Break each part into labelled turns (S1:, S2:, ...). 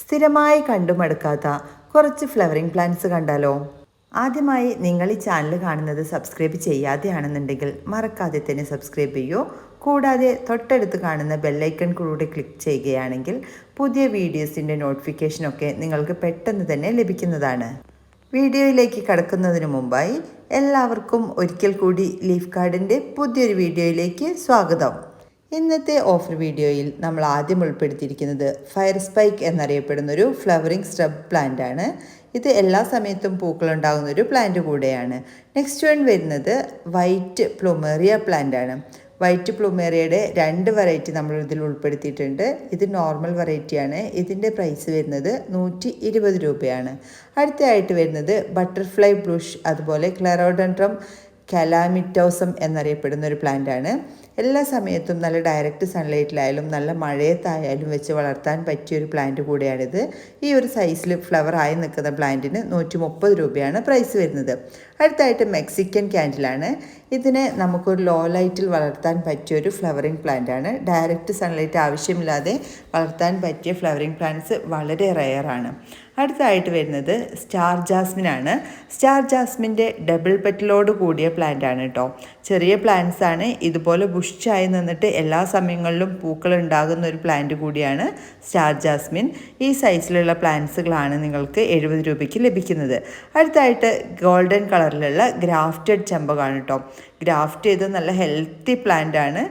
S1: സ്ഥിരമായി കണ്ടുമടുക്കാത്ത കുറച്ച് flowering plants കണ്ടാലോ? ആദ്യമായി നിങ്ങൾ ഈ ചാനൽ കാണുന്നത് സബ്സ്ക്രൈബ് ചെയ്യാതെയാണെന്നുണ്ടെങ്കിൽ മറക്കാതെ തന്നെ സബ്സ്ക്രൈബ് ചെയ്യൂ. കൂടാതെ തൊട്ടടുത്ത് കാണുന്ന ബെല്ലൈക്കൺ കൂടെ ക്ലിക്ക് ചെയ്യുകയാണെങ്കിൽ പുതിയ വീഡിയോസിന്റെ നോട്ടിഫിക്കേഷനൊക്കെ നിങ്ങൾക്ക് പെട്ടെന്ന് തന്നെ ലഭിക്കുന്നതാണ്. വീഡിയോയിലേക്ക് കടക്കുന്നതിന് മുമ്പായി എല്ലാവർക്കും ഒരിക്കൽ കൂടി ലീഫ് കാർഡിന്റെ പുതിയൊരു വീഡിയോയിലേക്ക് സ്വാഗതം. ഇന്നത്തെ ഓഫർ വീഡിയോയിൽ നമ്മൾ ആദ്യം ഉൾപ്പെടുത്തിയിരിക്കുന്നത് ഫയർ സ്പൈക്ക് എന്നറിയപ്പെടുന്ന ഒരു ഫ്ലവറിംഗ് സ്റ്റബ് പ്ലാന്റ് ആണ്. ഇത് എല്ലാ സമയത്തും പൂക്കളുണ്ടാകുന്ന ഒരു പ്ലാന്റ് കൂടെയാണ്. നെക്സ്റ്റ് വൺ വരുന്നത് വൈറ്റ് പ്ലുമേറിയ പ്ലാന്റ് ആണ്. വൈറ്റ് പ്ലുമേറിയയുടെ രണ്ട് വെറൈറ്റി നമ്മൾ ഇതിൽ ഉൾപ്പെടുത്തിയിട്ടുണ്ട്. ഇത് നോർമൽ വെറൈറ്റിയാണ് ഇതിന്റെ പ്രൈസ് വരുന്നത് നൂറ്റി ഇരുപത് രൂപയാണ്. അടുത്തയായിട്ട് വരുന്നത് ബട്ടർഫ്ലൈ ബ്ലൂഷ് അതുപോലെ ക്ലെറോഡൻഡ്രം കലാമിറ്റോസം എന്നറിയപ്പെടുന്ന ഒരു പ്ലാന്റ് ആണ് എല്ലാ സമയത്തും നല്ല ഡയറക്റ്റ് സൺലൈറ്റിലായാലും നല്ല മഴയത്തായാലും വെച്ച് വളർത്താൻ പറ്റിയ ഒരു പ്ലാന്റ് കൂടിയാണിത്. ഈ ഒരു സൈസിൽ ഫ്ലവർ ആയി നിൽക്കുന്ന പ്ലാന്റിന് നൂറ്റി മുപ്പത് രൂപയാണ് പ്രൈസ് വരുന്നത്. അടുത്തായിട്ട് മെക്സിക്കൻ ക്യാൻഡിലാണ് ഇതിനെ നമുക്കൊരു ലോ ലൈറ്റിൽ വളർത്താൻ പറ്റിയ ഒരു ഫ്ലവറിങ് പ്ലാന്റ് ആണ് ഡയറക്റ്റ് സൺലൈറ്റ് ആവശ്യമില്ലാതെ വളർത്താൻ പറ്റിയ ഫ്ലവറിങ് പ്ലാന്റ്സ് വളരെ റെയറാണ്. അടുത്തതായിട്ട് വരുന്നത് സ്റ്റാർ ജാസ്മിൻ ആണ് സ്റ്റാർ ജാസ്മിന്റെ ഡബിൾ പെറ്റലോട് കൂടിയ പ്ലാന്റ് ആണ് കേട്ടോ ചെറിയ പ്ലാന്റ്സ് ആണ്. ഇതുപോലെ ബുഷായി നിന്നിട്ട് എല്ലാ സമയങ്ങളിലും പൂക്കൾ ഉണ്ടാകുന്ന ഒരു പ്ലാന്റ് കൂടിയാണ് സ്റ്റാർ ജാസ്മിൻ. ഈ സൈസിലുള്ള പ്ലാന്റ്സുകളാണ് നിങ്ങൾക്ക് എഴുപത് രൂപയ്ക്ക് ലഭിക്കുന്നത്. അടുത്തായിട്ട് ഗോൾഡൻ കളറിലുള്ള ഗ്രാഫ്റ്റഡ് ചെമ്പകാണ് കേട്ടോ ഗ്രാഫ്റ്റ് ചെയ്ത് നല്ല ഹെൽത്തി പ്ലാന്റ് ആണ്.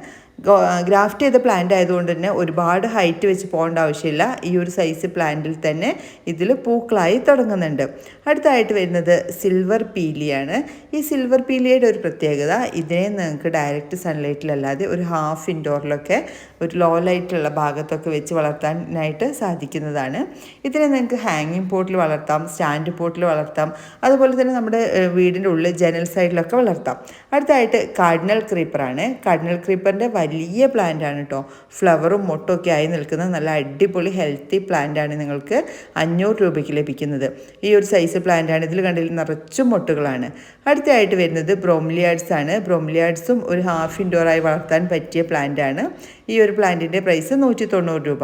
S1: ഗ്രാഫ്റ്റ് ചെയ്ത പ്ലാന്റ് ആയതുകൊണ്ട് തന്നെ ഒരുപാട് ഹൈറ്റ് വെച്ച് പോകേണ്ട ആവശ്യമില്ല. ഈ ഒരു സൈസ് പ്ലാന്റിൽ തന്നെ ഇതിൽ പൂക്കളായി തുടങ്ങുന്നുണ്ട്. അടുത്തായിട്ട് വരുന്നത് സിൽവർ പീലിയാണ് ഈ സിൽവർ പീലിയുടെ ഒരു പ്രത്യേകത ഇതിനെ നിങ്ങൾക്ക് ഡയറക്റ്റ് സൺലൈറ്റിലല്ലാതെ ഒരു ഹാഫ് ഇൻഡോറിലൊക്കെ ഒരു ലോ ലൈറ്റുള്ള ഭാഗത്തൊക്കെ വെച്ച് വളർത്താനായിട്ട് സാധിക്കുന്നതാണ്. ഇതിനെ നിങ്ങൾക്ക് ഹാങ്ങിങ് പോട്ടിൽ വളർത്താം സ്റ്റാൻഡ് പോട്ടിൽ വളർത്താം. അതുപോലെ തന്നെ നമ്മുടെ വീടിന്റെ ഉള്ളിൽ ജനൽ സൈഡിലൊക്കെ വളർത്താം. അടുത്തായിട്ട് കാർഡിനൽ ക്രീപ്പറാണ് കാർഡിനൽ ക്രീപ്പറിന്റെ വലിയ ആണ് കേട്ടോ ഫ്ലവറും മൊട്ടൊക്കെ ആയി നിൽക്കുന്ന നല്ല അടിപൊളി ഹെൽത്തി പ്ലാന്റ് ആണ് നിങ്ങൾക്ക് അഞ്ഞൂറ് രൂപയ്ക്ക് ലഭിക്കുന്നത്. ഈ ഒരു സൈസ് പ്ലാന്റ് ആണ്. ഇതിൽ കണ്ടിൽ നിറച്ചും മൊട്ടുകളാണ്. അടുത്തതായിട്ട് വരുന്നത് ബ്രോംലിയാഡ്സ് ആണ്. ബ്രോംലിയാഡ്സും ഒരു ഹാഫ് ഇൻഡോറായി വളർത്താൻ പറ്റിയ പ്ലാന്റ് ആണ്. ഈ ഒരു പ്ലാന്റിന്റെ പ്രൈസ് നൂറ്റി തൊണ്ണൂറ് രൂപ.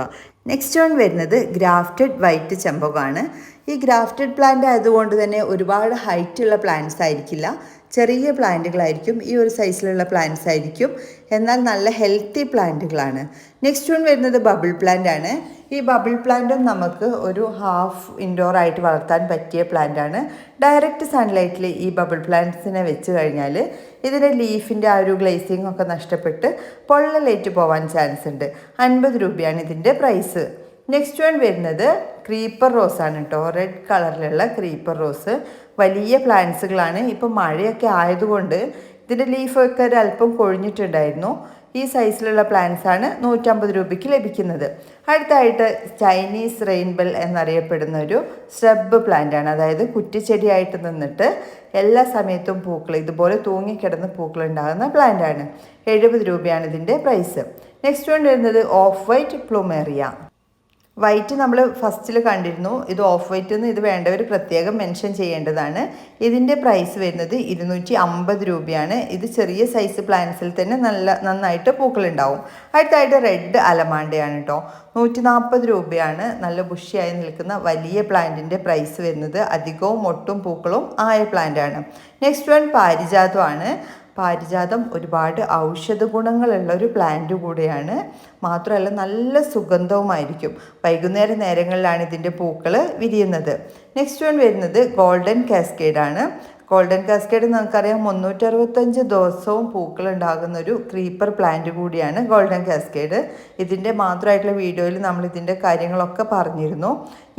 S1: നെക്സ്റ്റ് വൺ വരുന്നത് ഗ്രാഫ്റ്റഡ് വൈറ്റ് ചെമ്പകമാണ്. ഈ ഗ്രാഫ്റ്റഡ് പ്ലാന്റ് ആയതുകൊണ്ട് തന്നെ ഒരുപാട് ഹൈറ്റ് ഉള്ള പ്ലാന്റ്സ് ആയിരിക്കില്ല. ചെറിയ പ്ലാന്റുകളായിരിക്കും ഈ ഒരു സൈസിലുള്ള പ്ലാന്റ്സ് ആയിരിക്കും. എന്നാൽ നല്ല ഹെൽത്തി പ്ലാന്റുകളാണ്. നെക്സ്റ്റ് വൺ വരുന്നത് ബബിൾ പ്ലാന്റ് ആണ്. ഈ ബബിൾ പ്ലാന്റും നമുക്ക് ഒരു ഹാഫ് ഇൻഡോർ ആയിട്ട് വളർത്താൻ പറ്റിയ പ്ലാന്റ് ആണ്. ഡയറക്റ്റ് സൺലൈറ്റിൽ ഈ ബബിൾ പ്ലാന്റ്സിനെ വെച്ച് കഴിഞ്ഞാൽ ഇതിന്റെ ലീഫിന്റെ ആ ഒരു ഗ്ലേസിങ് ഒക്കെ നഷ്ടപ്പെട്ട് പൊള്ളലേറ്റ് പോവാൻ ചാൻസ് ഉണ്ട്. അൻപത് രൂപയാണ് ഇതിന്റെ പ്രൈസ്. നെക്സ്റ്റ് വൺ വരുന്നത് ക്രീപ്പർ റോസ് ആണ് കേട്ടോ. റെഡ് കളറിലുള്ള ക്രീപ്പർ റോസ്. വലിയ പ്ലാന്റ്സുകളാണ് ഇപ്പം മഴയൊക്കെ ആയതുകൊണ്ട് ഇതിന്റെ ലീഫൊക്കെ ഒരു അല്പം കൊഴിഞ്ഞിട്ടുണ്ടായിരുന്നു. ഈ സൈസിലുള്ള പ്ലാന്റ്സ് ആണ് നൂറ്റമ്പത് രൂപയ്ക്ക് ലഭിക്കുന്നത്. അടുത്തായിട്ട് ചൈനീസ് റെയിൻബെൽ എന്നറിയപ്പെടുന്ന ഒരു സ്റ്റബ് പ്ലാന്റ് ആണ്. അതായത് കുറ്റിച്ചെടിയായിട്ട് നിന്നിട്ട് എല്ലാ സമയത്തും പൂക്കൾ ഇതുപോലെ തൂങ്ങിക്കിടന്ന് പൂക്കൾ ഉണ്ടാകുന്ന പ്ലാന്റ് ആണ്. എഴുപത് രൂപയാണ് ഇതിന്റെ പ്രൈസ് നെക്സ്റ്റ് വൺ വരുന്നത് ഓഫ് വൈറ്റ് പ്ലൂമേറിയ വൈറ്റ് നമ്മൾ ഫസ്റ്റിൽ കണ്ടിരുന്നു. ഇത് ഓഫ് വൈറ്റ് എന്ന് ഇത് വേണ്ടവർ പ്രത്യേകം മെൻഷൻ ചെയ്യേണ്ടതാണ്. ഇതിന്റെ പ്രൈസ് വരുന്നത് ഇരുന്നൂറ്റി അമ്പത് രൂപയാണ്. ഇത് ചെറിയ സൈസ് പ്ലാന്റ്സിൽ തന്നെ നല്ല നന്നായിട്ട് പൂക്കളുണ്ടാവും. അടുത്തായിട്ട് റെഡ് അലമാണ്ടയാണ് കേട്ടോ നൂറ്റി നാൽപ്പത് രൂപയാണ് നല്ല ബുഷിയായി നിൽക്കുന്ന വലിയ പ്ലാന്റിന്റെ പ്രൈസ് വരുന്നത്. അധികവും ഒട്ടും പൂക്കളും ആയ പ്ലാന്റാണ് നെക്സ്റ്റ് വൺ പാരിജാതമാണ്. പാരിജാതം ഒരുപാട് ഔഷധ ഗുണങ്ങളുള്ള ഒരു പ്ലാന്റ് കൂടിയാണ്. മാത്രമല്ല നല്ല സുഗന്ധവുമായിരിക്കും. വൈകുന്നേര നേരങ്ങളിലാണ് ഇതിന്റെ പൂക്കൾ വിരിയുന്നത്. നെക്സ്റ്റ് വൺ വരുന്നത് ഗോൾഡൻ കാസ്കേഡാണ് ഗോൾഡൻ കാസ്കേഡ് നമുക്കറിയാം മുന്നൂറ്ററുപത്തഞ്ച് ദിവസവും പൂക്കൾ ഉണ്ടാകുന്ന ഒരു ക്രീപ്പർ പ്ലാന്റ് കൂടിയാണ് ഗോൾഡൻ കാസ്കേഡ് ഇതിന്റെ മാത്രമായിട്ടുള്ള വീഡിയോയിൽ നമ്മൾ ഇതിന്റെ കാര്യങ്ങളൊക്കെ പറഞ്ഞിരുന്നു.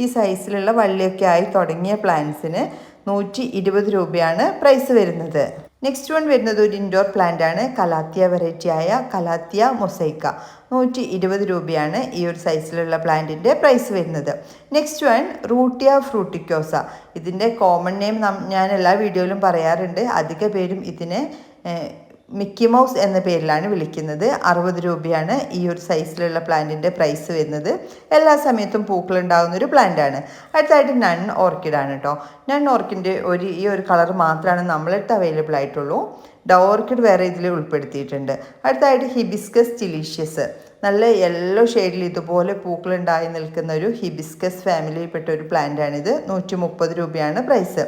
S1: ഈ സൈസിലുള്ള വള്ളിയൊക്കെ ആയി തുടങ്ങിയ പ്ലാന്റ്സിന് നൂറ്റി ഇരുപത് രൂപയാണ് പ്രൈസ് വരുന്നത്. നെക്സ്റ്റ് വൺ വരുന്നത് ഒരു ഇൻഡോർ പ്ലാന്റ് ആണ്. കലാത്തിയ വെറൈറ്റി ആയ കലാത്തിയ മൊസൈക്ക നൂറ്റി ഇരുപത് രൂപയാണ് ഈ ഒരു സൈസിലുള്ള പ്ലാന്റിന്റെ പ്രൈസ് വരുന്നത്. നെക്സ്റ്റ് വൺ റൂട്ടിയ ഫ്രൂട്ടിക്കോസ ഇതിന്റെ കോമൺ നെയിം ഞാൻ എല്ലാ വീഡിയോയിലും പറയാറുണ്ട്. അധിക പേരും ഇതിനെ മിക്കി മൗസ് എന്ന പേരിലാണ് വിളിക്കുന്നത്. അറുപത് രൂപയാണ് ഈ ഒരു സൈസിലുള്ള പ്ലാന്റിന്റെ പ്രൈസ് വരുന്നത്. എല്ലാ സമയത്തും പൂക്കൾ ഉണ്ടാകുന്ന ഒരു പ്ലാന്റാണ് അടുത്തായിട്ട് നൺ ഓർക്കിഡ് ആണ് കേട്ടോ നൺ ഓർക്കിഡിന്റെ ഒരു ഈ ഒരു കളർ മാത്രമാണ് നമ്മളടുത്ത് അവൈലബിൾ ആയിട്ടുള്ളൂ. ഡ ഓർക്കിഡ് വേറെ ഇതിൽ ഉൾപ്പെടുത്തിയിട്ടുണ്ട്. അടുത്തായിട്ട് ഹിബിസ്കസ് ചിലീഷ്യസ് നല്ല യെല്ലോ ഷെയ്ഡിൽ ഇതുപോലെ പൂക്കൾ ഉണ്ടായി നിൽക്കുന്ന ഒരു ഹിബിസ്കസ് ഫാമിലിയിൽപ്പെട്ട ഒരു പ്ലാന്റാണിത് നൂറ്റി മുപ്പത് രൂപയാണ് പ്രൈസ്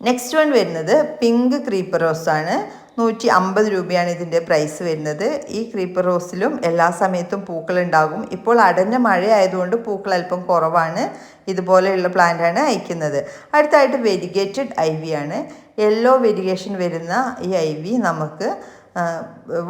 S1: നെക്സ്റ്റ് വൺ വരുന്നത് പിങ്ക് ക്രീപ്പർ റോസ് ആണ്. നൂറ്റി അമ്പത് രൂപയാണ് ഇതിന്റെ പ്രൈസ് വരുന്നത്. ഈ ക്രീപ്പർ റോസിലും എല്ലാ സമയത്തും പൂക്കൾ ഉണ്ടാകും. ഇപ്പോൾ അടഞ്ഞ മഴ ആയതുകൊണ്ട് പൂക്കൾ അല്പം കുറവാണ്. ഇതുപോലെയുള്ള പ്ലാന്റാണ് അയക്കുന്നത്. അടുത്തായിട്ട് വെരിഗേറ്റഡ് ഐ വി ആണ്. യെല്ലോ വെരിഗേഷൻ വരുന്ന ഈ ഐ വി നമുക്ക്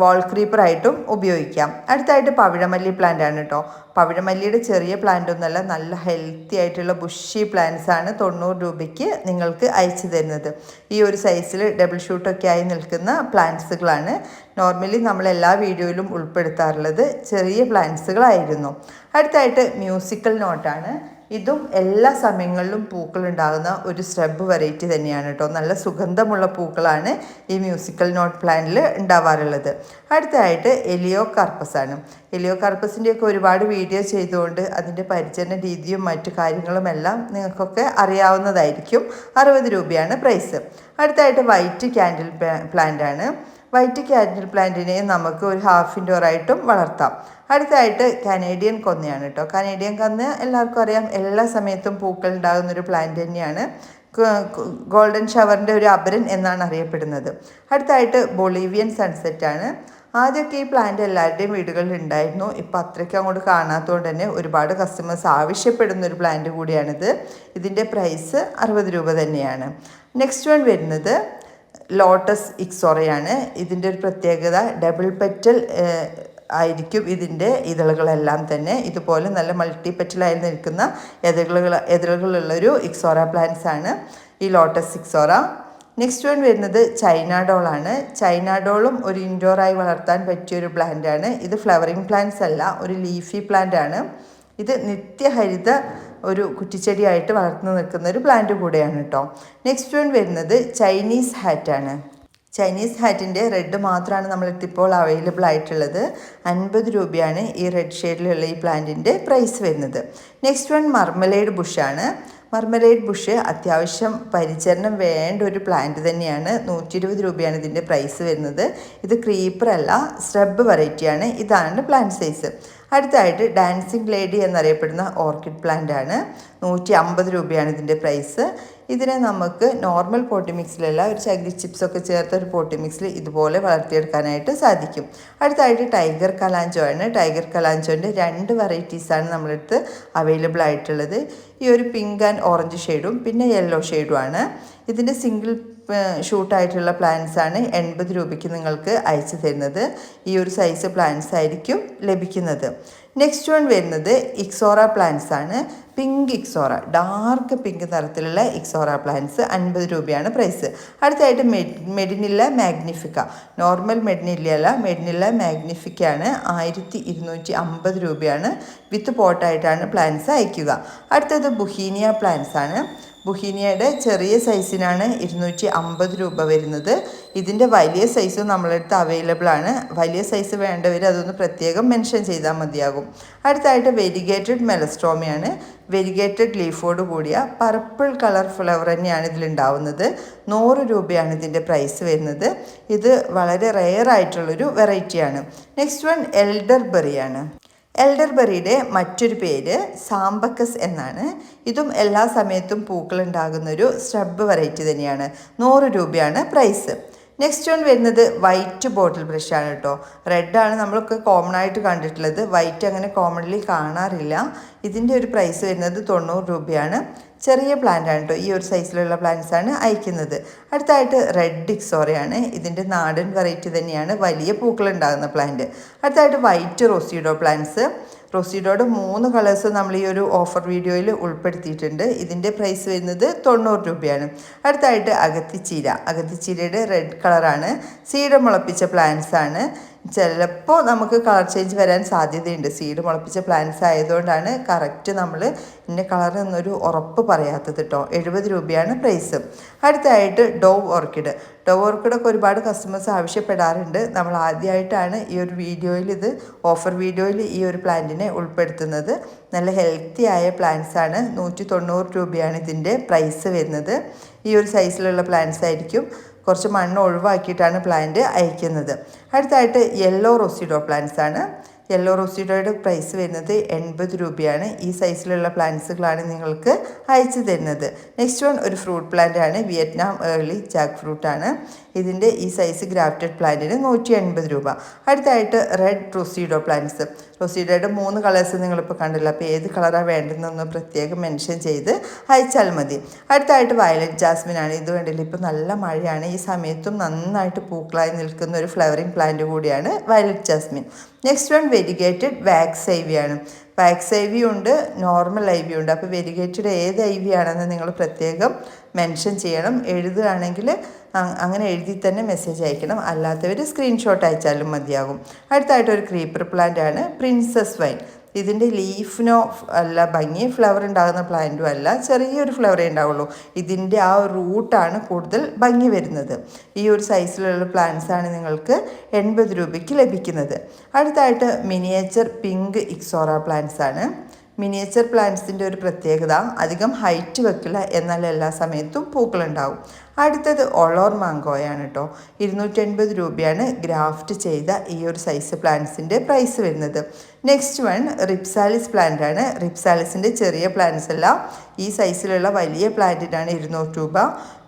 S1: വാൾ ക്രീപ്പറായിട്ടും ഉപയോഗിക്കാം. അടുത്തായിട്ട് പവിഴമല്ലി പ്ലാന്റ് ആണ് കേട്ടോ പവിഴമല്ലിയുടെ ചെറിയ പ്ലാന്റ് ഒന്നല്ല നല്ല ഹെൽത്തി ആയിട്ടുള്ള ബുഷി പ്ലാന്റ്സ് ആണ് തൊണ്ണൂറ് രൂപയ്ക്ക് നിങ്ങൾക്ക് അയച്ചു തരുന്നത്. ഈ ഒരു സൈസിൽ ഡബിൾ ഷൂട്ടൊക്കെ ആയി നിൽക്കുന്ന പ്ലാന്റ്സുകളാണ് നോർമലി നമ്മൾ എല്ലാ വീഡിയോയിലും ഉൾപ്പെടുത്താറുള്ളത് ചെറിയ പ്ലാന്റ്സുകളായിരുന്നു അടുത്തായിട്ട് മ്യൂസിക്കൽ നോട്ടാണ് ഇതും എല്ലാ സമയങ്ങളിലും പൂക്കൾ ഉണ്ടാകുന്ന ഒരു സ്രബ് വെറൈറ്റി തന്നെയാണ് കേട്ടോ. നല്ല സുഗന്ധമുള്ള പൂക്കളാണ് ഈ മ്യൂസിക്കൽ നോട്ട് പ്ലാന്റിൽ ഉണ്ടാവാറുള്ളത്. അടുത്തതായിട്ട് എലിയോ കാർപ്പസ് ആണ്. എലിയോ കാർപ്പസിന്റെയൊക്കെ ഒരുപാട് വീഡിയോ ചെയ്തുകൊണ്ട് അതിന്റെ പരിചരണ രീതിയും മറ്റു കാര്യങ്ങളും എല്ലാം നിങ്ങൾക്കൊക്കെ അറിയാവുന്നതായിരിക്കും. അറുപത് രൂപയാണ് പ്രൈസ് അടുത്തായിട്ട് വൈറ്റ് ക്യാൻഡിൽ പ്ലാന്റ് ആണ്. വൈറ്റ് ക്യാൻഡിൽ പ്ലാന്റിനെ നമുക്ക് ഒരു ഹാഫ് ഇൻഡോറായിട്ടും വളർത്താം. അടുത്തായിട്ട് കനേഡിയൻ കൊന്നയാണ് കേട്ടോ കനേഡിയൻ കന്ന് എല്ലാവർക്കും അറിയാം എല്ലാ സമയത്തും പൂക്കൾ ഉണ്ടാകുന്ന ഒരു പ്ലാന്റ് തന്നെയാണ്. ഗോൾഡൻ ഷവറിന്റെ ഒരു അപരൻ എന്നാണ് അറിയപ്പെടുന്നത്. അടുത്തായിട്ട് ബൊളീവിയൻ സൺസെറ്റ് ആണ്. ആദ്യമൊക്കെ ഈ പ്ലാന്റ് എല്ലാവരുടെയും വീടുകളിൽ ഉണ്ടായിരുന്നു. ഇപ്പം അത്രയ്ക്ക് അങ്ങോട്ട് കാണാത്തതുകൊണ്ട് തന്നെ ഒരുപാട് കസ്റ്റമേഴ്സ് ആവശ്യപ്പെടുന്ന ഒരു പ്ലാന്റ് കൂടിയാണിത്. ഇതിന്റെ പ്രൈസ് അറുപത് രൂപ തന്നെയാണ്. നെക്സ്റ്റ് വൺ വരുന്നത് ലോട്ടസ് ഇക്സോറയാണ്. ഇതിന്റെ ഒരു പ്രത്യേകത ഡബിൾ പെറ്റൽ ആയിരിക്കും ഇതിന്റെ ഇതളുകളെല്ലാം തന്നെ. ഇതുപോലെ നല്ല മൾട്ടി പെറ്റലായി നിൽക്കുന്ന എതിളുകൾ എതിളുകളുള്ളൊരു ഇക്സോറ പ്ലാന്റ്സ് ആണ് ഈ ലോട്ടസ് ഇക്സോറ. നെക്സ്റ്റ് വൺ വരുന്നത് ചൈന ഡോളാണ് ചൈന ഡോളും ഒരു ഇൻഡോറായി വളർത്താൻ പറ്റിയ ഒരു പ്ലാന്റ് ആണ്. ഇത് ഫ്ലവറിങ് പ്ലാന്റ്സ് അല്ല ഒരു ലീഫി പ്ലാന്റ് ആണ്. ഇത് നിത്യഹരിത ഒരു കുറ്റിച്ചെടിയായിട്ട് വളർന്നു നിൽക്കുന്ന ഒരു പ്ലാന്റ് കൂടെയാണ് കേട്ടോ നെക്സ്റ്റ് വൺ വരുന്നത് ചൈനീസ് ഹാറ്റാണ് ചൈനീസ് ഹാറ്റിന്റെ റെഡ് മാത്രമാണ് നമ്മളിപ്പോൾ ഇപ്പോൾ അവൈലബിൾ ആയിട്ടുള്ളത്. അൻപത് രൂപയാണ് ഈ റെഡ് ഷെയ്ഡിലുള്ള ഈ പ്ലാന്റിന്റെ പ്രൈസ് വരുന്നത്. നെക്സ്റ്റ് വൺ മർമലേഡ് ബുഷാണ് മർമലേഡ് ബുഷ് അത്യാവശ്യം പരിചരണം വേണ്ട ഒരു പ്ലാന്റ് തന്നെയാണ്. നൂറ്റി ഇരുപത് രൂപയാണ് ഇതിന്റെ പ്രൈസ് വരുന്നത്. ഇത് ക്രീപ്പർ അല്ല സ്രബ് വെറൈറ്റിയാണ് ഇതാണ് പ്ലാന്റ് സൈസ് അടുത്തായിട്ട് ഡാൻസിങ് ലേഡി എന്നറിയപ്പെടുന്ന ഓർക്കിഡ് പ്ലാന്റ് ആണ്. നൂറ്റി അമ്പത് രൂപയാണ് ഇതിന്റെ പ്രൈസ് ഇതിനെ നമുക്ക് നോർമൽ പോട്ടി മിക്സിലല്ല ഒരു ചകിരി ചിപ്സൊക്കെ ചേർത്ത ഒരു പോട്ടി മിക്സിൽ ഇതുപോലെ വളർത്തിയെടുക്കാനായിട്ട് സാധിക്കും. അടുത്തായിട്ട് ടൈഗർ കലാഞ്ചോ ആണ്. ടൈഗർ കലാഞ്ചോന്റെ രണ്ട് വെറൈറ്റീസാണ് നമ്മളടുത്ത് അവൈലബിൾ ആയിട്ടുള്ളത്. ഈ ഒരു പിങ്ക് ആൻഡ് ഓറഞ്ച് ഷെയ്ഡും പിന്നെ യെല്ലോ ഷെയ്ഡും ആണ്. ഇതിന്റെ സിംഗിൾ ഷൂട്ടായിട്ടുള്ള പ്ലാന്റ്സ് ആണ് എൺപത് രൂപയ്ക്ക് നിങ്ങൾക്ക് അയച്ചു തരുന്നത്. ഈ ഒരു സൈസ് പ്ലാന്റ്സ് ആയിരിക്കും ലഭിക്കുന്നത്. നെക്സ്റ്റ് വൺ വരുന്നത് ഇക്സോറ പ്ലാന്റ്സ് ആണ്. പിങ്ക് ഇക്സോറ ഡാർക്ക് പിങ്ക് നിറത്തിലുള്ള ഇക്സോറ പ്ലാന്റ്സ് അൻപത് രൂപയാണ് പ്രൈസ് അടുത്തായിട്ട് മെഡിനില്ല മാഗ്നിഫിക്ക നോർമൽ മെഡിനില്ല മെഡിനില്ല മാഗ്നിഫിക്കയാണ് ആയിരത്തി ഇരുന്നൂറ്റി അമ്പത് രൂപയാണ് വിത്ത് പോട്ടായിട്ടാണ് പ്ലാന്റ്സ് അയക്കുക. അടുത്തത് ബുഹീനിയ പ്ലാന്റ്സ് ആണ്. ബുഹീനിയയുടെ ചെറിയ സൈസിനാണ് ഇരുന്നൂറ്റി അമ്പത് രൂപ വരുന്നത്. ഇതിന്റെ വലിയ സൈസും നമ്മളടുത്ത് അവൈലബിൾ ആണ്. വലിയ സൈസ് വേണ്ടവർ അതൊന്ന് പ്രത്യേകം മെൻഷൻ ചെയ്താൽ മതിയാകും. അടുത്തായിട്ട് വെരിഗേറ്റഡ് മെലസ്ട്രോമിയാണ് വെരിഗേറ്റഡ് ലീഫോട് കൂടിയ പർപ്പിൾ കളർ ഫ്ലവർ തന്നെയാണ് ഇതിലുണ്ടാവുന്നത് നൂറ് രൂപയാണ് ഇതിന്റെ പ്രൈസ് വരുന്നത്. ഇത് വളരെ റെയർ ആയിട്ടുള്ളൊരു വെറൈറ്റിയാണ് നെക്സ്റ്റ് വൺ എൽഡർ ബെറിയാണ് എൽഡർബെറിയുടെ മറ്റൊരു പേര് സാമ്പക്കസ് എന്നാണ്. ഇതും എല്ലാ സമയത്തും ഒരു സ്രബ് വെറൈറ്റി തന്നെയാണ്. നൂറ് രൂപയാണ് പ്രൈസ്. നെക്സ്റ്റ് വൺ വരുന്നത് വൈറ്റ് ബോട്ടിൽ ബ്രഷാണ് കേട്ടോ. റെഡാണ് നമ്മളൊക്കെ കോമൺ ആയിട്ട് കണ്ടിട്ടുള്ളത്. വൈറ്റ് അങ്ങനെ കോമൺലി കാണാറില്ല. ഇതിന്റെ ഒരു പ്രൈസ് വരുന്നത് തൊണ്ണൂറ് രൂപയാണ്. ചെറിയ പ്ലാന്റ് ആണ് കേട്ടോ ഈ ഒരു സൈസിലുള്ള പ്ലാന്റ്സ് ആണ് അയക്കുന്നത്. അടുത്തായിട്ട് റെഡ് ഇക്സോറയാണ് ഇതിന്റെ നാടൻ വെറൈറ്റി തന്നെയാണ്. വലിയ പൂക്കൾ ഉണ്ടാകുന്ന പ്ലാന്റ് അടുത്തായിട്ട് വൈറ്റ് റോസിഡോ പ്ലാന്റ്സ് റോസിഡോയുടെ മൂന്ന് കളേഴ്സ് നമ്മൾ ഈ ഒരു ഓഫർ വീഡിയോയിൽ ഉൾപ്പെടുത്തിയിട്ടുണ്ട്. ഇതിന്റെ പ്രൈസ് വരുന്നത് തൊണ്ണൂറ് രൂപയാണ്. അടുത്തായിട്ട് അകത്തിച്ചീര അകത്തിച്ചീരയുടെ റെഡ് കളറാണ് സീഡ മുളപ്പിച്ച പ്ലാന്റ്സ് ആണ്. ചിലപ്പോൾ നമുക്ക് കളർ ചേഞ്ച് വരാൻ സാധ്യതയുണ്ട്. സീഡ് മുളപ്പിച്ച പ്ലാന്റ്സ് ആയതുകൊണ്ടാണ് കറക്റ്റ് നമ്മൾ ഇതിന്റെ കളർ എന്നൊരു ഉറപ്പ് പറയാത്തത് കേട്ടോ എഴുപത് രൂപയാണ് പ്രൈസ് അടുത്തായിട്ട് ഡോവ് ഓർക്കിഡ് ഡോവ് ഓർക്കിഡൊക്കെ ഒരുപാട് കസ്റ്റമേഴ്സ് ആവശ്യപ്പെടാറുണ്ട്. നമ്മൾ ആദ്യമായിട്ടാണ് ഈ ഒരു വീഡിയോയിൽ ഇത് ഓഫർ വീഡിയോയിൽ ഈ ഒരു പ്ലാന്റിനെ ഉൾപ്പെടുത്തുന്നത്. നല്ല ഹെൽത്തി ആയ പ്ലാന്റ്സ് ആണ്. നൂറ്റി തൊണ്ണൂറ് രൂപയാണ് ഇതിന്റെ പ്രൈസ് വരുന്നത്. ഈ ഒരു സൈസിലുള്ള പ്ലാന്റ്സ് ആയിരിക്കും. കുറച്ച് മണ്ണ് ഒഴിവാക്കിയിട്ടാണ് പ്ലാന്റ് അയക്കുന്നത്. അടുത്തായിട്ട് യെല്ലോ റോസിഡോ പ്ലാന്റ്സ് ആണ് യെല്ലോ റോസിഡോയുടെ പ്രൈസ് വരുന്നത് എൺപത് രൂപയാണ്. ഈ സൈസിലുള്ള പ്ലാന്റ്സുകളാണ് നിങ്ങൾക്ക് അയച്ചു തരുന്നത്. നെക്സ്റ്റ് വൺ ഒരു ഫ്രൂട്ട് പ്ലാന്റ് ആണ്. വിയറ്റ്നാം ഏർലി ജാക്ക് ഫ്രൂട്ട് ആണ്. ഇതിന്റെ ഈ സൈസ് ഗ്രാഫ്റ്റഡ് പ്ലാന്റിന് നൂറ്റി എൺപത് രൂപ. അടുത്തായിട്ട് റെഡ് റൊസീഡോ പ്ലാന്റ്സ്. റൊസീഡോയുടെ മൂന്ന് കളേഴ്സ് നിങ്ങളിപ്പോൾ കണ്ടില്ല. അപ്പോൾ ഏത് കളറാണ് വേണ്ടതെന്നൊന്ന് പ്രത്യേകം മെൻഷൻ ചെയ്ത് അയച്ചാൽ മതി. അടുത്തായിട്ട് വയലറ്റ് ജാസ്മിൻ ആണ്. ഇത് കണ്ടില്ല? ഇപ്പോൾ നല്ല മഴയാണ്. ഈ സമയത്തും നന്നായിട്ട് പൂക്കളായി നിൽക്കുന്ന ഒരു ഫ്ലവറിങ് പ്ലാന്റ് കൂടിയാണ് violet jasmine. Next one variegated wax ivy ആണ്. വാക്സ് ഐ വി ഉണ്ട് നോർമൽ ഐ വി ഉണ്ട്. അപ്പോൾ വെരിഗേറ്റഡ് ഏത് ഐ വി ആണെന്ന് നിങ്ങൾ പ്രത്യേകം മെൻഷൻ ചെയ്യണം. എഴുതുകയാണെങ്കിൽ അങ്ങനെ എഴുതി തന്നെ മെസ്സേജ് അയക്കണം. അല്ലാത്തവർ സ്ക്രീൻഷോട്ട് അയച്ചാലും മതിയാകും. അടുത്തായിട്ട് ഒരു ക്രീപ്പർ പ്ലാന്റ് ആണ് പ്രിൻസസ് വൈൻ ഇതിന്റെ ലീഫിനോ അല്ല ഭംഗി ഫ്ലവർ ഉണ്ടാകുന്ന പ്ലാന്റും അല്ല ചെറിയൊരു ഫ്ലവറേ ഉണ്ടാവുള്ളൂ. ഇതിന്റെ ആ റൂട്ടാണ് കൂടുതൽ ഭംഗി വരുന്നത്. ഈ ഒരു സൈസിലുള്ള പ്ലാന്റ്സാണ് നിങ്ങൾക്ക് എൺപത് രൂപയ്ക്ക് ലഭിക്കുന്നത്. അടുത്തായിട്ട് മിനിയേച്ചർ പിങ്ക് ഇക്സോറ പ്ലാന്റ്സ് ആണ്. മിനിയേച്ചർ പ്ലാന്റ്സിന്റെ ഒരു പ്രത്യേകത അധികം ഹൈറ്റ് വെക്കില്ല എന്നാൽ എല്ലാ സമയത്തും പൂക്കളുണ്ടാവും. അടുത്തത് ഒളോർ മാങ്കോയാണ് കേട്ടോ ഇരുന്നൂറ്റൻപത് രൂപയാണ് ഗ്രാഫ്റ്റ് ചെയ്ത ഈ ഒരു സൈസ് പ്ലാന്റ്സിന്റെ പ്രൈസ് വരുന്നത്. നെക്സ്റ്റ് വൺ റിപ്സാലിസ് പ്ലാന്റ് ആണ്. റിപ്സാലിസിന്റെ ചെറിയ പ്ലാന്റ്സ് എല്ലാം ഈ സൈസിലുള്ള വലിയ പ്ലാന്റിനാണ് ഇരുന്നൂറ് രൂപ.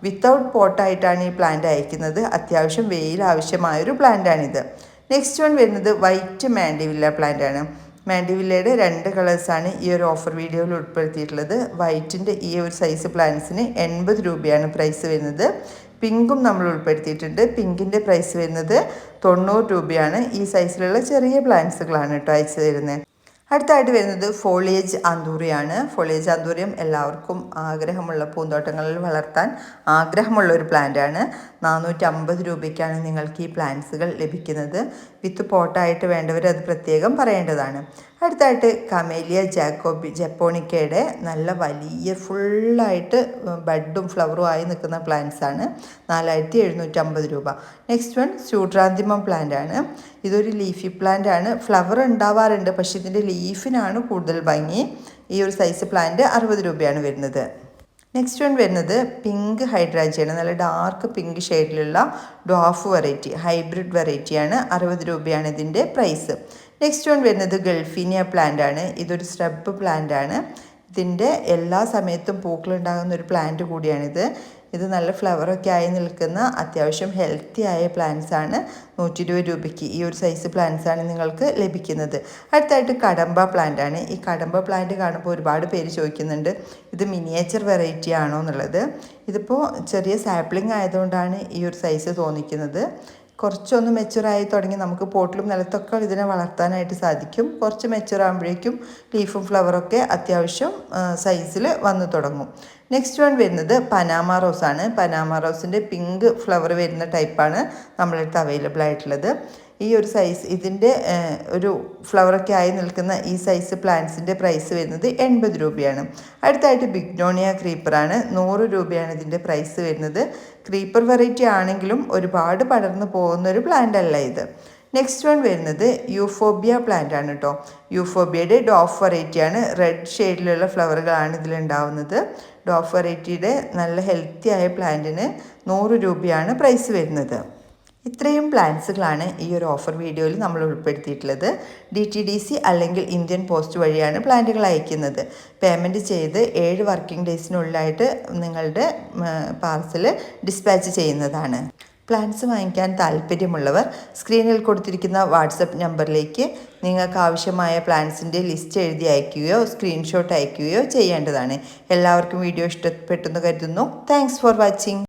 S1: വിത്തൗട്ട് പോട്ടായിട്ടാണ് ഈ പ്ലാന്റ് അയക്കുന്നത്. അത്യാവശ്യം വെയിൽ ആവശ്യമായൊരു പ്ലാന്റാണിത് നെക്സ്റ്റ് വൺ വരുന്നത് വൈറ്റ് മാൻഡിവില്ല പ്ലാന്റ് ആണ്. മാൻഡിവില്ലയുടെ രണ്ട് കളേഴ്സാണ് ഈ ഒരു ഓഫർ വീഡിയോയിൽ ഉൾപ്പെടുത്തിയിട്ടുള്ളത്. വൈറ്റിന്റെ ഈ ഒരു സൈസ് പ്ലാന്റ്സിന് എൺപത് രൂപയാണ് പ്രൈസ് വരുന്നത്. പിങ്കും നമ്മൾ ഉൾപ്പെടുത്തിയിട്ടുണ്ട്. പിങ്കിന്റെ പ്രൈസ് വരുന്നത് തൊണ്ണൂറ് രൂപയാണ്. ഈ സൈസിലുള്ള ചെറിയ പ്ലാന്റ്സുകളാണ് കേട്ടോ അയച്ചു തരുന്നത്. അടുത്തായിട്ട് വരുന്നത് ഫോളിയേജ് ആന്തൂറിയാണ് ഫോളിയേജ് ആന്തൂറിയം എല്ലാവർക്കും ആഗ്രഹമുള്ള പൂന്തോട്ടങ്ങളിൽ വളർത്താൻ ആഗ്രഹമുള്ള ഒരു പ്ലാന്റാണ് നാനൂറ്റമ്പത് രൂപയ്ക്കാണ് നിങ്ങൾക്ക് ഈ പ്ലാന്റ്സുകൾ ലഭിക്കുന്നത്. വിത്ത് പോട്ടായിട്ട് വേണ്ടവർ അത് പ്രത്യേകം പറയേണ്ടതാണ്. അടുത്തായിട്ട് കമേലിയ ജാക്കോബി ജപ്പോണിക്കയുടെ നല്ല വലിയ ഫുള്ളായിട്ട് ബഡും ഫ്ലവറും ആയി നിൽക്കുന്ന പ്ലാന്റ്സ് ആണ്. നാലായിരത്തി എഴുന്നൂറ്റമ്പത് രൂപ. നെക്സ്റ്റ് വൺ സ്യൂട്രാന്തിമം പ്ലാന്റ് ആണ്. ഇതൊരു ലീഫി പ്ലാന്റ് ആണ്. ഫ്ലവർ ഉണ്ടാവാറുണ്ട് പക്ഷേ ഇതിന്റെ ലീഫിനാണ് കൂടുതൽ ഭംഗി. ഈ ഒരു സൈസ് പ്ലാന്റ് അറുപത് രൂപയാണ് വരുന്നത്. നെക്സ്റ്റ് വൺ വരുന്നത് പിങ്ക് ഹൈഡ്രാജിയാണ് നല്ല ഡാർക്ക് പിങ്ക് ഷെയ്ഡിലുള്ള ഡോഫ് വെറൈറ്റി ഹൈബ്രിഡ് വെറൈറ്റിയാണ് അറുപത് രൂപയാണ് ഇതിന്റെ പ്രൈസ് നെക്സ്റ്റ് വൺ വരുന്നത് ഗൾഫീനിയ പ്ലാന്റ് ആണ്. ഇതൊരു സ്ട്രബ് പ്ലാന്റ് ആണ്. ഇതിന്റെ എല്ലാ സമയത്തും പൂക്കളുണ്ടാകുന്ന ഒരു പ്ലാന്റ് കൂടിയാണിത്. ഇത് നല്ല ഫ്ലവറൊക്കെ ആയി നിൽക്കുന്ന അത്യാവശ്യം ഹെൽത്തി ആയ പ്ലാന്റ്സ് ആണ്. നൂറ്റി ഇരുപത് രൂപയ്ക്ക് ഈ ഒരു സൈസ് പ്ലാന്റ്സ് ആണ് നിങ്ങൾക്ക് ലഭിക്കുന്നത്. അടുത്തായിട്ട് കടമ്പ പ്ലാന്റ് ആണ്. ഈ കടമ്പ പ്ലാന്റ് കാണുമ്പോൾ ഒരുപാട് പേര് ചോദിക്കുന്നുണ്ട് ഇത് മിനിയേച്ചർ വെറൈറ്റി ആണോ? എന്നുള്ളത്. ഇതിപ്പോൾ ചെറിയ സാപ്ലിംഗ് ആയതുകൊണ്ടാണ് ഈ ഒരു സൈസ് തോന്നിക്കുന്നത്. കുറച്ചൊന്ന് മെച്ചുറായി തുടങ്ങി നമുക്ക് പോട്ടിലും നിലത്തൊക്കെ ഇതിനെ വളർത്താനായിട്ട് സാധിക്കും. കുറച്ച് മെച്ചുറാകുമ്പോഴേക്കും ലീഫും ഫ്ലവറൊക്കെ അത്യാവശ്യം സൈസിൽ വന്നു തുടങ്ങും. നെക്സ്റ്റ് വൺ വരുന്നത് പനാമ റോസാണ് പനാമ റോസിന്റെ പിങ്ക് ഫ്ലവർ വരുന്ന ടൈപ്പാണ് നമ്മളടുത്ത് അവൈലബിൾ ആയിട്ടുള്ളത്. ഈ ഒരു സൈസ് ഇതിന്റെ ഒരു ഫ്ലവറൊക്കെ ആയി നിൽക്കുന്ന ഈ സൈസ് പ്ലാന്റ്സിന്റെ പ്രൈസ് വരുന്നത് എൺപത് രൂപയാണ്. അടുത്തായിട്ട് ബിഗ്നോണിയ ക്രീപ്പറാണ് നൂറ് രൂപയാണ് ഇതിന്റെ പ്രൈസ് വരുന്നത്. ക്രീപ്പർ വെറൈറ്റി ആണെങ്കിലും ഒരുപാട് പടർന്നു പോകുന്ന ഒരു പ്ലാന്റ് അല്ല ഇത്. നെക്സ്റ്റ് വൺ വരുന്നത് യൂഫോബിയ പ്ലാന്റ് ആണ് കേട്ടോ യൂഫോബിയയുടെ ഡോഫ് വെറൈറ്റിയാണ് റെഡ് ഷെയ്ഡിലുള്ള ഫ്ലവറുകളാണ് ഇതിലുണ്ടാവുന്നത് ഡോഫ് വെറൈറ്റിയുടെ നല്ല ഹെൽത്തി ആയ പ്ലാന്റിന് നൂറ് രൂപയാണ് പ്രൈസ് വരുന്നത്. ഇത്രയും പ്ലാൻസുകളാണ് ഈ ഒരു ഓഫർ വീഡിയോയിൽ നമ്മൾ ഉൾപ്പെടുത്തിയിട്ടുള്ളത്. ഡി ടി ഡി സി അല്ലെങ്കിൽ ഇന്ത്യൻ പോസ്റ്റ് വഴിയാണ് പ്ലാന്റുകൾ അയക്കുന്നത്. പേയ്മെന്റ് ചെയ്ത് ഏഴ് വർക്കിംഗ് ഡേയ്സിനുള്ളിലായിട്ട് നിങ്ങളുടെ പാർസൽ ഡിസ്പാച്ച് ചെയ്യുന്നതാണ്. പ്ലാൻസ് വാങ്ങിക്കാൻ താല്പര്യമുള്ളവർ സ്ക്രീനിൽ കൊടുത്തിരിക്കുന്ന വാട്സപ്പ് നമ്പറിലേക്ക് നിങ്ങൾക്ക് ആവശ്യമായ പ്ലാൻസിന്റെ ലിസ്റ്റ് എഴുതി അയക്കുകയോ സ്ക്രീൻഷോട്ട് അയക്കുകയോ ചെയ്യേണ്ടതാണ്. എല്ലാവർക്കും വീഡിയോ ഇഷ്ടപ്പെട്ടെന്ന് കരുതുന്നു. Thanks for watching